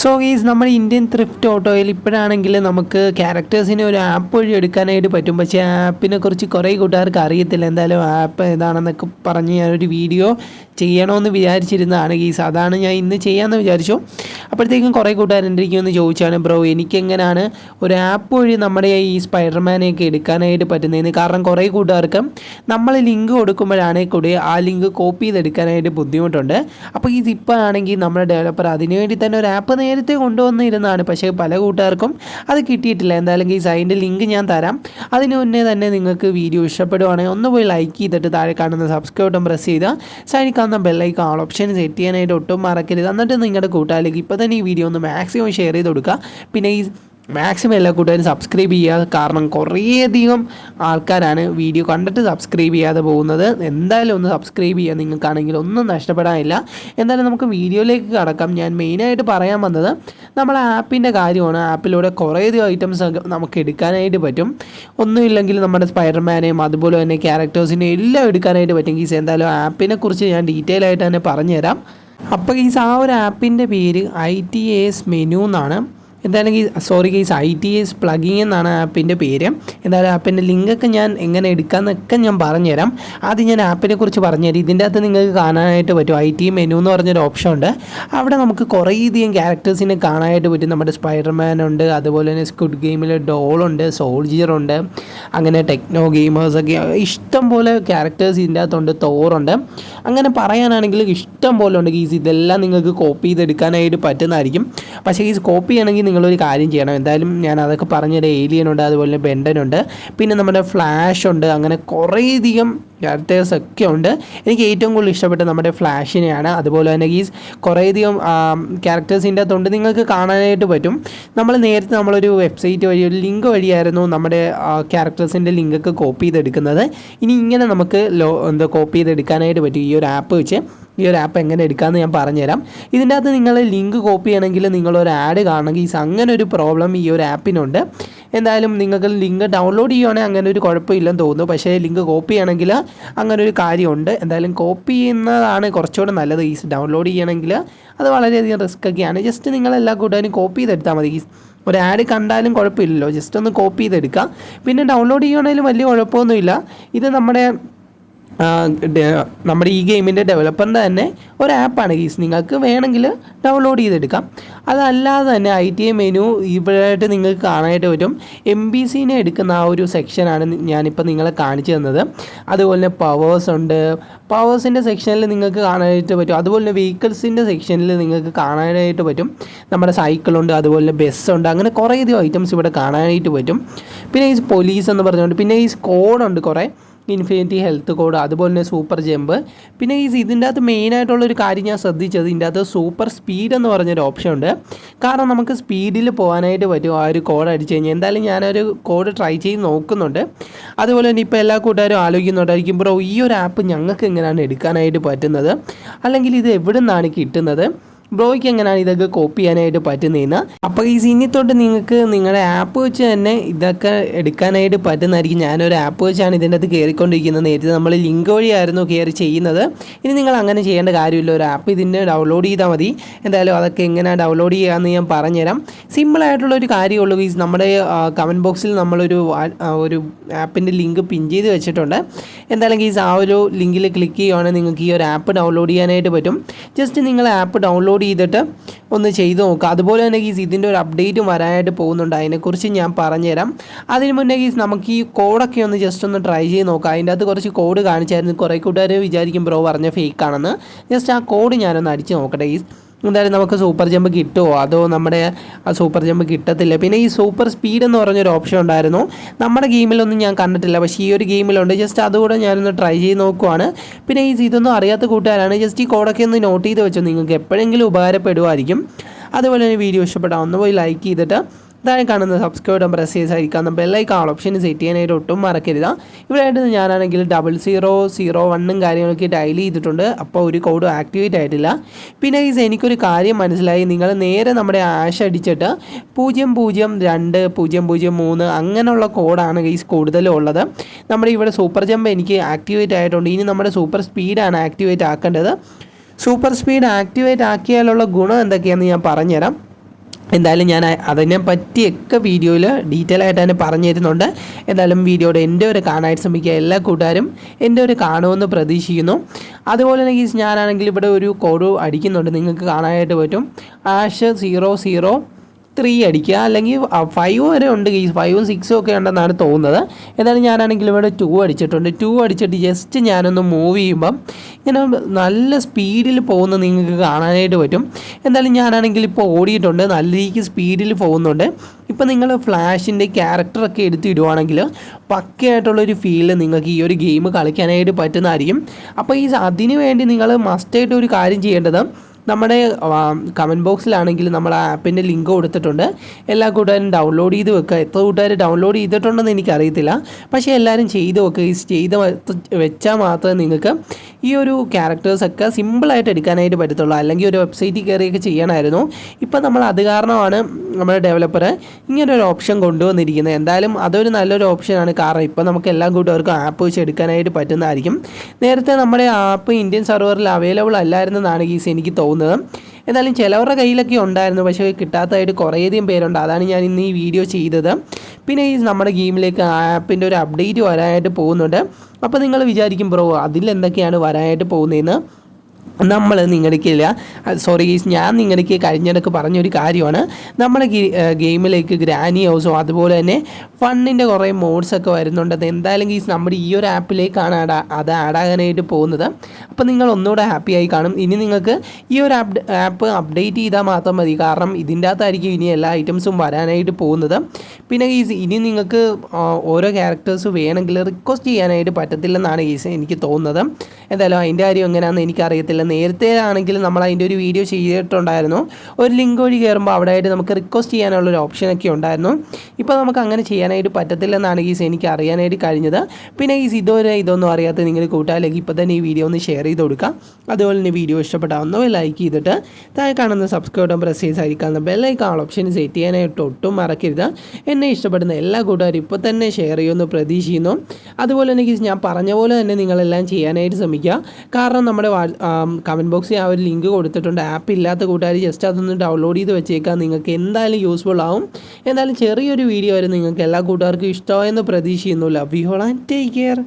So ഗീസ് നമ്മുടെ Indian thrift ഓട്ടോയിൽ ഇപ്പോഴാണെങ്കിൽ നമുക്ക് ക്യാരക്ടേഴ്സിനെ ഒരു ആപ്പ് വഴി എടുക്കാനായിട്ട് പറ്റും. പക്ഷേ ആപ്പിനെ കുറിച്ച് കുറേ കൂട്ടുകാർക്ക് അറിയത്തില്ല. എന്തായാലും ആപ്പ് ഏതാണെന്നൊക്കെ പറഞ്ഞ് ഞാനൊരു വീഡിയോ ചെയ്യണമെന്ന് വിചാരിച്ചിരുന്നതാണ് അതാണ് ഞാൻ ഇന്ന് ചെയ്യാമെന്ന് വിചാരിച്ചു. അപ്പോഴത്തേക്കും കുറേ അടുത്ത് ഒന്ന് ചോദിച്ചാണ് ബ്രോ എനിക്കെങ്ങനെയാണ് ഒരു ആപ്പ് വഴി നമ്മുടെ ഈ സ്പൈഡർമാനെയൊക്കെ എടുക്കാനായിട്ട് പറ്റുന്നതെന്ന്? കാരണം കുറേ കൂട്ടുകാർക്ക് നമ്മൾ ലിങ്ക് കൊടുക്കുമ്പോഴാണ് കൂടി ആ ലിങ്ക് കോപ്പി ചെയ്തെടുക്കാനായിട്ട് ബുദ്ധിമുട്ടുണ്ട്. അപ്പോൾ ഈ സിപ്പ് ആണെങ്കിൽ നമ്മുടെ ഡെവലപ്പർ അതിനുവേണ്ടി തന്നെ ഒരു ആപ്പ് നേരത്തെ കൊണ്ടുവന്നിരുന്നതാണ്. പക്ഷേ പല കൂട്ടുകാർക്കും അത് കിട്ടിയിട്ടില്ല. എന്തായാലും ഈ അതിന്റെ ലിങ്ക് ഞാൻ തരാം. അതിന് മുന്നേ തന്നെ നിങ്ങൾക്ക് വീഡിയോ ഇഷ്ടപ്പെടുവാണെങ്കിൽ ഒന്ന് പോയി ലൈക്ക് ചെയ്തിട്ട് താഴെ കാണുന്ന സബ്സ്ക്രൈബ് ബട്ടൺ പ്രസ് ചെയ്താൽ സൈഡിൽ കാണുന്ന ബെല്ലൈക്ക് ആൾ ഓപ്ഷൻ സെറ്റ് ചെയ്യാനായിട്ട് ഒട്ടും മറക്കരുത്. എന്നിട്ട് നിങ്ങളുടെ കൂട്ടുകാരിലേക്ക് ഇപ്പോൾ തന്നെ ഈ വീഡിയോ ഒന്ന് മാക്സിമം ഷെയർ ചെയ്ത് കൊടുക്കുക. പിന്നെ ഈ മാക്സിമം എല്ലാ കൂട്ടുകാരും സബ്സ്ക്രൈബ് ചെയ്യുക കാരണം കുറേയധികം ആൾക്കാരാണ് വീഡിയോ കണ്ടിട്ട് സബ്സ്ക്രൈബ് ചെയ്യാതെ പോകുന്നത്. എന്തായാലും ഒന്ന് സബ്സ്ക്രൈബ് ചെയ്യുക നിങ്ങൾക്കാണെങ്കിൽ ഒന്നും നഷ്ടപ്പെടാനില്ല. എന്തായാലും നമുക്ക് വീഡിയോയിലേക്ക് കടക്കാം. ഞാൻ മെയിനായിട്ട് പറയാൻ വന്നത് നമ്മളെ ആപ്പിന്റെ കാര്യമാണ്. ആപ്പിലൂടെ കുറേയധികം ഐറ്റംസ് നമുക്ക് എടുക്കാനായിട്ട് പറ്റും. ഒന്നുമില്ലെങ്കിൽ നമ്മുടെ സ്പൈഡർമാനെയും അതുപോലെ തന്നെ ക്യാരക്ടേഴ്സിനെയും എല്ലാം എടുക്കാനായിട്ട് പറ്റും. ഗീസ് എന്തായാലും ആപ്പിനെ കുറിച്ച് ഞാൻ ഡീറ്റെയിൽ ആയിട്ട് തന്നെ പറഞ്ഞുതരാം. അപ്പോൾ ഗീസ് ആ ഒരു ആപ്പിന്റെ പേര് ഐ ടി എസ് മെനു എന്നാണ്. എന്തായാലും ഈ sorry guys I T S plugging എന്നാണ് ആപ്പിന്റെ പേര്. എന്തായാലും ആപ്പിന്റെ ലിങ്കൊക്കെ ഞാൻ എങ്ങനെ എടുക്കാമെന്നൊക്കെ ഞാൻ പറഞ്ഞുതരാം. ആദ്യം ഞാൻ ആപ്പിനെ കുറിച്ച് പറഞ്ഞുതരാം. ഇതിന്റെ അകത്ത് നിങ്ങൾക്ക് കാണാനായിട്ട് പറ്റും. ഐ ടി മെനു എന്ന് പറഞ്ഞൊരു ഓപ്ഷൻ ഉണ്ട്. അവിടെ നമുക്ക് കുറേയധികം ക്യാരക്ടേഴ്സിനെ കാണാനായിട്ട് പറ്റും. നമ്മുടെ സ്പൈഡർമാൻ ഉണ്ട് അതുപോലെ തന്നെ സ്കുഡ് ഗെയിമിൽ ഡോളുണ്ട് സോൾജിയർ ഉണ്ട് അങ്ങനെ ടെക്നോ ഗെയിമേഴ്സൊക്കെ ഇഷ്ടം പോലെ ക്യാരക്ടേഴ്സ് ഇതിന്റെ അകത്തുണ്ട്. തോറുണ്ട് അങ്ങനെ പറയാനാണെങ്കിൽ ഇഷ്ടം പോലെ ഉണ്ട്. ഗീസ് ഇതെല്ലാം നിങ്ങൾക്ക് കോപ്പി ചെയ്തെടുക്കാനായിട്ട് പറ്റുന്നതായിരിക്കും. പക്ഷേ ഗീസ് കോപ്പി ചെയ്യണമെങ്കിൽ നിങ്ങളൊരു കാര്യം ചെയ്യണം. എന്തായാലും ഞാൻ അതൊക്കെ പറഞ്ഞൊരു ഏലിയനുണ്ട് അതുപോലെ ബെൻഡനുണ്ട് പിന്നെ നമ്മുടെ ഫ്ലാഷ് ഉണ്ട്. അങ്ങനെ കുറേയധികം ക്യാരക്ടേഴ്സ് ഒക്കെ ഉണ്ട്. എനിക്ക് ഏറ്റവും കൂടുതൽ ഇഷ്ടപ്പെട്ട നമ്മുടെ ഫ്ലാഷിനെയാണ് അതുപോലെ തന്നെ ഈ കുറേയധികം ക്യാരക്ടേഴ്സിന്റെ അകത്തുണ്ട്. നിങ്ങൾക്ക് കാണാനായിട്ട് പറ്റും. നമ്മൾ നേരത്തെ നമ്മളൊരു വെബ്സൈറ്റ് വഴി ഒരു ലിങ്ക് വഴിയായിരുന്നു നമ്മുടെ ക്യാരക്ടേഴ്സിന്റെ ലിങ്കൊക്കെ കോപ്പി ചെയ്തെടുക്കുന്നത്. ഇനി ഇങ്ങനെ നമുക്ക് ലോ എന്താ കോപ്പി ചെയ്തെടുക്കാനായിട്ട് പറ്റും ഈ ഒരു ആപ്പ് വെച്ച്. ഈ ഒരു ആപ്പ് എങ്ങനെ എടുക്കാമെന്ന് ഞാൻ പറഞ്ഞുതരാം. ഇതിന്റെ അകത്ത് നിങ്ങൾ ലിങ്ക് കോപ്പി ചെയ്യണമെങ്കിൽ നിങ്ങളൊരു ആഡ് കാണണമെങ്കിൽ അങ്ങനെ ഒരു പ്രോബ്ലം ഈ ഒരു ആപ്പിനുണ്ട് എന്തായാലും നിങ്ങൾക്ക് ലിങ്ക് ഡൗൺലോഡ് ചെയ്യുവാണെങ്കിൽ അങ്ങനെ ഒരു കുഴപ്പമില്ലെന്ന് തോന്നുന്നു. പക്ഷേ ലിങ്ക് കോപ്പി ചെയ്യണമെങ്കിൽ അങ്ങനെ ഒരു കാര്യമുണ്ട്. എന്തായാലും കോപ്പി ചെയ്യുന്നതാണ് കുറച്ചുകൂടെ നല്ലത്. ഈ ഡൗൺലോഡ് ചെയ്യണമെങ്കിൽ അത് വളരെയധികം റിസ്ക് ഒക്കെയാണ്. ജസ്റ്റ് നിങ്ങൾ എല്ലാ കൂട്ടുകാരും കോപ്പി ചെയ്തെടുത്താൽ മതി. ഒരു ആഡ് കണ്ടാലും കുഴപ്പമില്ലല്ലോ. ജസ്റ്റ് ഒന്ന് കോപ്പി ചെയ്തെടുക്കാം. പിന്നെ ഡൗൺലോഡ് ചെയ്യുകയാണെങ്കിലും വലിയ കുഴപ്പമൊന്നുമില്ല. ഇത് നമ്മുടെ നമ്മുടെ ഈ ഗെയിമിന്റെ ഡെവലപ്പർ തന്നെ ഒരു ആപ്പാണ്. ഗീസ് നിങ്ങൾക്ക് വേണമെങ്കിൽ ഡൗൺലോഡ് ചെയ്തെടുക്കാം. അതല്ലാതെ തന്നെ ഐ ടി മെനു ഇവിടെയായിട്ട് നിങ്ങൾക്ക് കാണാനായിട്ട് പറ്റും. എം ബി സിനെ എടുക്കുന്ന ആ ഒരു സെക്ഷനാണ് ഞാനിപ്പോൾ നിങ്ങളെ കാണിച്ചു തന്നത്. അതുപോലെ തന്നെ പവേഴ്സ് ഉണ്ട്. പവേഴ്സിന്റെ സെക്ഷനിൽ നിങ്ങൾക്ക് കാണാനായിട്ട് പറ്റും. അതുപോലെ തന്നെ വെഹിക്കിൾസിന്റെ സെക്ഷനിൽ നിങ്ങൾക്ക് കാണാനായിട്ട് പറ്റും. നമ്മുടെ സൈക്കിളുണ്ട് അതുപോലെ തന്നെ ബസ്സുണ്ട് അങ്ങനെ കുറേ കുറേയധികം ഐറ്റംസ് ഇവിടെ കാണാനായിട്ട് പറ്റും. പിന്നെ ഈ പോലീസ് എന്ന് പറഞ്ഞുകൊണ്ട് പിന്നെ ഈ സ്കോഡുണ്ട് കുറേ. ഇൻഫിനിറ്റി ഹെൽത്ത് കോഡ് അതുപോലെ തന്നെ സൂപ്പർ ജമ്പ് പിന്നെ ഈ ഇതിന്റെ അകത്ത് മെയിനായിട്ടുള്ളൊരു കാര്യം ഞാൻ ശ്രദ്ധിച്ചത് ഇതിന്റെ അകത്ത് സൂപ്പർ സ്പീഡ് എന്ന് പറഞ്ഞൊരു ഓപ്ഷൻ ഉണ്ട്. കാരണം നമുക്ക് സ്പീഡിൽ പോകാനായിട്ട് പറ്റും ആ ഒരു കോഡ് അടിച്ചു കഴിഞ്ഞാൽ. എന്തായാലും ഞാനൊരു കോഡ് ട്രൈ ചെയ്ത് നോക്കുന്നുണ്ട്. അതുപോലെ തന്നെ ഇപ്പോൾ എല്ലാ കൂട്ടുകാരും ആലോചിക്കുന്നുണ്ടായിരിക്കും ബ്രോ ഈ ഒരു ആപ്പ് ഞങ്ങൾക്ക് എങ്ങനെയാണ് എടുക്കാനായിട്ട് പറ്റുന്നത്? അല്ലെങ്കിൽ ഇത് എവിടെ നിന്നാണ് കിട്ടുന്നത്? ബ്രോയ്ക്ക് എങ്ങനെയാണ് ഇതൊക്കെ കോപ്പി ചെയ്യാനായിട്ട് പറ്റുന്നതെന്ന്? അപ്പോൾ ഈ സീനി തൊട്ട് നിങ്ങൾക്ക് നിങ്ങളുടെ ആപ്പ് വെച്ച് തന്നെ ഇതൊക്കെ എടുക്കാനായിട്ട് പറ്റുന്നതായിരിക്കും. ഞാനൊരു ആപ്പ് വെച്ചാണ് ഇതിന്റെ അകത്ത് കയറിക്കൊണ്ടിരിക്കുന്നത്. നേരത്തെ നമ്മൾ ലിങ്ക് വഴിയായിരുന്നു കയറി ചെയ്യുന്നത്. ഇനി നിങ്ങൾ അങ്ങനെ ചെയ്യേണ്ട കാര്യമില്ല. ഒരു ആപ്പ് ഇതിന്റെ ഡൗൺലോഡ് ചെയ്താൽ മതി. എന്തായാലും അതൊക്കെ എങ്ങനെ ഡൗൺലോഡ് ചെയ്യാമെന്ന് ഞാൻ പറഞ്ഞുതരാം. സിമ്പിളായിട്ടുള്ള ഒരു കാര്യമുള്ളൂ ഈ നമ്മുടെ കമന്റ് ബോക്സിൽ നമ്മളൊരു ഒരു ആപ്പിന്റെ ലിങ്ക് പിൻ ചെയ്ത് വെച്ചിട്ടുണ്ട്. എന്തായാലും ഈ ആ ഒരു ലിങ്കിൽ ക്ലിക്ക് ചെയ്യുവാണെങ്കിൽ നിങ്ങൾക്ക് ഈ ഒരു ആപ്പ് ഡൗൺലോഡ് ചെയ്യാനായിട്ട് പറ്റും. ജസ്റ്റ് നിങ്ങൾ ആപ്പ് ഡൗൺലോഡ് ചെയ്തിട്ട് ഒന്ന് ചെയ്ത് നോക്കുക അതുപോലെ തന്നെ ഗീസ് ഇതിന്റെ ഒരു അപ്ഡേറ്റ് വരാനായിട്ട് പോകുന്നുണ്ട്. അതിനെക്കുറിച്ച് ഞാൻ പറഞ്ഞുതരാം. അതിന് മുന്നേ ഗീസ് നമുക്ക് ഈ കോഡൊക്കെ ഒന്ന് ജസ്റ്റ് ഒന്ന് ട്രൈ ചെയ്ത് നോക്കാം. അതിന്റെ അകത്ത് കുറച്ച് കോഡ് കാണിച്ചായിരുന്നു. കുറേ കൂട്ടുകാർ വിചാരിക്കും ബ്രോ പറഞ്ഞ ഫേക്കാണെന്ന് ജസ്റ്റ് ആ കോഡ് ഞാനൊന്ന് അടിച്ച് നോക്കട്ടെ ഗീസ്. എന്തായാലും നമുക്ക് സൂപ്പർ ജമ്പ് കിട്ടുമോ അതോ നമ്മുടെ ആ സൂപ്പർ ജമ്പ് കിട്ടത്തില്ല? പിന്നെ ഈ സൂപ്പർ സ്പീഡ് എന്ന് പറഞ്ഞൊരു ഓപ്ഷൻ ഉണ്ടായിരുന്നു. നമ്മുടെ ഗെയിമിലൊന്നും ഞാൻ കണ്ടിട്ടില്ല. പക്ഷേ ഈ ഒരു ഗെയിമിലുണ്ട്. ജസ്റ്റ് അതുകൂടെ ഞാനൊന്ന് ട്രൈ ചെയ്ത് നോക്കുവാണ്. പിന്നെ ഈ ഇതൊന്നും അറിയാത്ത കൂട്ടുകാരാണ്. ജസ്റ്റ് ഈ കോഡൊക്കെ ഒന്ന് നോട്ട് ചെയ്ത് വെച്ചോ. നിങ്ങൾക്ക് എപ്പോഴെങ്കിലും ഉപകാരപ്പെടുമായിരിക്കും അതുപോലെ തന്നെ വീഡിയോ ഇഷ്ടപ്പെടാം ഒന്ന് പോയി ലൈക്ക് ചെയ്തിട്ട് താഴെ കാണുന്ന സബ്സ്ക്രൈബ് പ്രസ് ചെയ്ത് സഹിക്കാവുന്ന bell icon all option set ചെയ്യാനായിട്ട് ഒട്ടും മറക്കരുത്. ഇവിടെ ആയിട്ട് ഞാനാണെങ്കിൽ ഡബിൾ സീറോ സീറോ വണ്ണും കാര്യങ്ങളൊക്കെ ഡയൽ ചെയ്തിട്ടുണ്ട്. അപ്പോൾ ഒരു കോഡും ആക്ടിവേറ്റ് ആയിട്ടില്ല. പിന്നെ ഈസ് എനിക്കൊരു കാര്യം മനസ്സിലായി. നിങ്ങൾ നേരെ നമ്മുടെ ആഷ് അടിച്ചിട്ട് പൂജ്യം പൂജ്യം രണ്ട് പൂജ്യം പൂജ്യം മൂന്ന് അങ്ങനെയുള്ള കോഡാണ് ഗൈസ് കൂടുതലും ഉള്ളത്. നമ്മുടെ ഇവിടെ സൂപ്പർ ജമ്പ് എനിക്ക് ആക്ടിവേറ്റ് ആയിട്ടുണ്ട്. ഇനി നമ്മുടെ സൂപ്പർ സ്പീഡാണ് ആക്ടിവേറ്റ് ആക്കേണ്ടത്. സൂപ്പർ സ്പീഡ് ആക്ടിവേറ്റ് ആക്കിയാലുള്ള ഗുണം എന്തൊക്കെയാണെന്ന് ഞാൻ പറഞ്ഞുതരാം. എന്തായാലും ഞാൻ അതിനെ പറ്റിയൊക്കെ വീഡിയോയിൽ ഡീറ്റെയിൽ ആയിട്ട് തന്നെ പറഞ്ഞു തരുന്നുണ്ട്. എന്തായാലും വീഡിയോയുടെ എന്റെ ഒരു കാണാനായിട്ട് ശ്രമിക്കുക എല്ലാ കൂട്ടുകാരും എന്റെ ഒരു കാണുമെന്ന് പ്രതീക്ഷിക്കുന്നു. അതുപോലെ തന്നെ ഞാനാണെങ്കിൽ ഇവിടെ ഒരു കോഡ് അടിക്കുന്നുണ്ട്. നിങ്ങൾക്ക് കാണാനായിട്ട് പറ്റും. ആഷ് സീറോ സീറോ ത്രീ അടിക്കുക. അല്ലെങ്കിൽ ഫൈവ് വരെ ഉണ്ട്. ഈ ഫൈവും സിക്സും ഒക്കെ ഉണ്ടെന്നാണ് തോന്നുന്നത്. ഏതായാലും ഞാനാണെങ്കിൽ ഇവിടെ ടു അടിച്ചിട്ടുണ്ട്. ടു അടിച്ചിട്ട് ജസ്റ്റ് ഞാനൊന്ന് മൂവ് ചെയ്യുമ്പം ഇങ്ങനെ നല്ല സ്പീഡിൽ പോകുന്ന നിങ്ങൾക്ക് കാണാനായിട്ട് പറ്റും. എന്തായാലും ഞാനാണെങ്കിൽ ഇപ്പോൾ ഓടിയിട്ടുണ്ട്. നല്ല രീതിക്ക് സ്പീഡിൽ പോകുന്നുണ്ട്. ഇപ്പം നിങ്ങൾ ഫ്ലാഷിന്റെ ക്യാരക്ടറൊക്കെ എടുത്തിടുവാണെങ്കിൽ പക്കയായിട്ടുള്ളൊരു ഫീൽ നിങ്ങൾക്ക് ഈ ഒരു ഗെയിം കളിക്കാനായിട്ട് പറ്റുന്നതായിരിക്കും. അപ്പോൾ ഈ അതിനു വേണ്ടി നിങ്ങൾ മസ്റ്റായിട്ട് ഒരു കാര്യം ചെയ്യേണ്ടത് നമ്മുടെ കമന്റ് ബോക്സിലാണെങ്കിൽ നമ്മൾ ആ ആപ്പിന്റെ ലിങ്ക് കൊടുത്തിട്ടുണ്ട്. എല്ലാ കൂട്ടുകാരും ഡൗൺലോഡ് ചെയ്ത് വെക്കുക എത്ര കൂട്ടുകാർ ഡൗൺലോഡ് ചെയ്തിട്ടുണ്ടെന്ന് എനിക്കറിയത്തില്ല. പക്ഷേ എല്ലാവരും ചെയ്ത് വെക്കുക ഈ ചെയ്ത് വെച്ചാൽ മാത്രമേ നിങ്ങൾക്ക് ഈ ഒരു ക്യാരക്ടേഴ്സൊക്കെ സിമ്പിളായിട്ട് എടുക്കാനായിട്ട് പറ്റത്തുള്ളൂ. അല്ലെങ്കിൽ ഒരു വെബ്സൈറ്റിൽ കയറിയൊക്കെ ചെയ്യണമായിരുന്നു. ഇപ്പം നമ്മൾ അത് കാരണമാണ് നമ്മുടെ ഡെവലപ്പർ ഇങ്ങനെ ഒരു ഓപ്ഷൻ കൊണ്ടുവന്നിരിക്കുന്നത്. എന്തായാലും അതൊരു നല്ലൊരു ഓപ്ഷനാണ് കാരണം ഇപ്പോൾ നമുക്ക് എല്ലാ കൂട്ടുകാർക്കും ആപ്പ് വെച്ച് എടുക്കാനായിട്ട് പറ്റുന്നതായിരിക്കും. നേരത്തെ നമ്മുടെ ആപ്പ് ഇന്ത്യൻ സെർവറിൽ അവൈലബിൾ അല്ലായിരുന്നെന്നാണ് ഗീസ് എനിക്ക് തോന്നുന്നത്. എന്നാലും ചിലവരുടെ കയ്യിലൊക്കെ ഉണ്ടായിരുന്നു പക്ഷേ കിട്ടാത്തതായിട്ട് കുറേയധികം പേരുണ്ട്. അതാണ് ഞാൻ ഇന്ന് ഈ വീഡിയോ ചെയ്തത്. പിന്നെ ഈ നമ്മുടെ ഗെയിമിലേക്ക് ആപ്പിന്റെ ഒരു അപ്ഡേറ്റ് വരാനായിട്ട് പോകുന്നുണ്ട്. അപ്പോൾ നിങ്ങൾ വിചാരിക്കും ബ്രോ അതിൽ എന്തൊക്കെയാണ് വരാനായിട്ട് പോകുന്നതെന്ന്? നമ്മൾ നിങ്ങൾക്കില്ല സോറി ഞാൻ നിങ്ങൾക്ക് കഴിഞ്ഞിടക്ക് പറഞ്ഞൊരു കാര്യമാണ്. നമ്മുടെ ഗെയിമിലേക്ക് ഗ്രാനി ഹൗസോ അതുപോലെ തന്നെ ഫണ്ണിന്റെ കുറേ മോഡ്സൊക്കെ വരുന്നുണ്ട്. അത് എന്തായാലും ഗീസ് നമ്മുടെ ഈ ഒരു ആപ്പിലേക്കാണ് അത് ആഡാകാനായിട്ട് പോകുന്നത്. അപ്പോൾ നിങ്ങൾ ഒന്നുകൂടെ ഹാപ്പി ആയി കാണും. ഇനി നിങ്ങൾക്ക് ഈ ഒരു ആപ്പ് ആപ്പ് അപ്ഡേറ്റ് ചെയ്താൽ മാത്രം മതി. കാരണം ഇതിന്റെ അകത്തായിരിക്കും ഇനി എല്ലാ ഐറ്റംസും വരാനായിട്ട് പോകുന്നത്. പിന്നെ ഗീസ് ഇനി നിങ്ങൾക്ക് ഓരോ ക്യാരക്ടേഴ്സ് വേണമെങ്കിൽ റിക്വസ്റ്റ് ചെയ്യാനായിട്ട് പറ്റത്തില്ലെന്നാണ് ഗീസ് എനിക്ക് തോന്നുന്നത്. എന്തായാലും അതിന്റെ കാര്യം എങ്ങനെയാണെന്ന് എനിക്കറിയത്തില്ല. നേരത്തെ ആണെങ്കിൽ നമ്മൾ അതിന്റെ ഒരു വീഡിയോ ചെയ്തിട്ടുണ്ടായിരുന്നു. ഒരു ലിങ്ക് വഴി കയറുമ്പോൾ അവിടെ ആയിട്ട് നമുക്ക് റിക്വസ്റ്റ് ചെയ്യാനുള്ള ഒരു ഓപ്ഷനൊക്കെ ഉണ്ടായിരുന്നു. ഇപ്പോൾ നമുക്ക് അങ്ങനെ ചെയ്യാനായിട്ട് പറ്റത്തില്ലെന്നാണ് ഗീസ് എനിക്ക് അറിയാനായിട്ട് കഴിഞ്ഞത്. പിന്നെ ഗീസ് ഇതുവരെ ഇതൊന്നും അറിയാത്ത നിങ്ങൾ കൂട്ടുകാരിലേക്ക് ഇപ്പോൾ തന്നെ ഈ വീഡിയോ ഒന്ന് ഷെയർ ചെയ്ത് കൊടുക്കുക അതുപോലെ തന്നെ വീഡിയോ ഇഷ്ടപ്പെട്ടാവുന്നോ ലൈക്ക് ചെയ്തിട്ട് താഴെ കാണുന്ന സബ്സ്ക്രൈബ് ബട്ടൺ പ്രസ് ചെയ്ത് സഹിക്കാവുന്ന ബെല്ലൈക്കാൾ ഓപ്ഷൻ സെറ്റ് ചെയ്യാനായിട്ട് ഒട്ടും മറക്കരുത്. എന്നെ ഇഷ്ടപ്പെടുന്ന എല്ലാ കൂട്ടുകാരും ഇപ്പോൾ തന്നെ ഷെയർ ചെയ്യുമെന്ന് പ്രതീക്ഷിക്കുന്നു. അതുപോലെ തന്നെ ഞാൻ പറഞ്ഞ പോലെ തന്നെ നിങ്ങളെല്ലാം ചെയ്യാനായിട്ട് ശ്രമിക്കുക. കാരണം നമ്മുടെ കമന്റ് ബോക്സിൽ ആ ഒരു ലിങ്ക് കൊടുത്തിട്ടുണ്ട്. ആപ്പ് ഇല്ലാത്ത കൂട്ടുകാർ ജസ്റ്റ് അതൊന്ന് ഡൗൺലോഡ് ചെയ്ത് വെച്ചേക്കാം. നിങ്ങൾക്ക് എന്തായാലും യൂസ്ഫുൾ ആവും. എന്തായാലും ചെറിയൊരു വീഡിയോ വരെ നിങ്ങൾക്ക് എല്ലാ കൂട്ടുകാർക്കും ഇഷ്ടമായെന്ന് പ്രതീക്ഷിക്കുന്നു. Love you whole and take care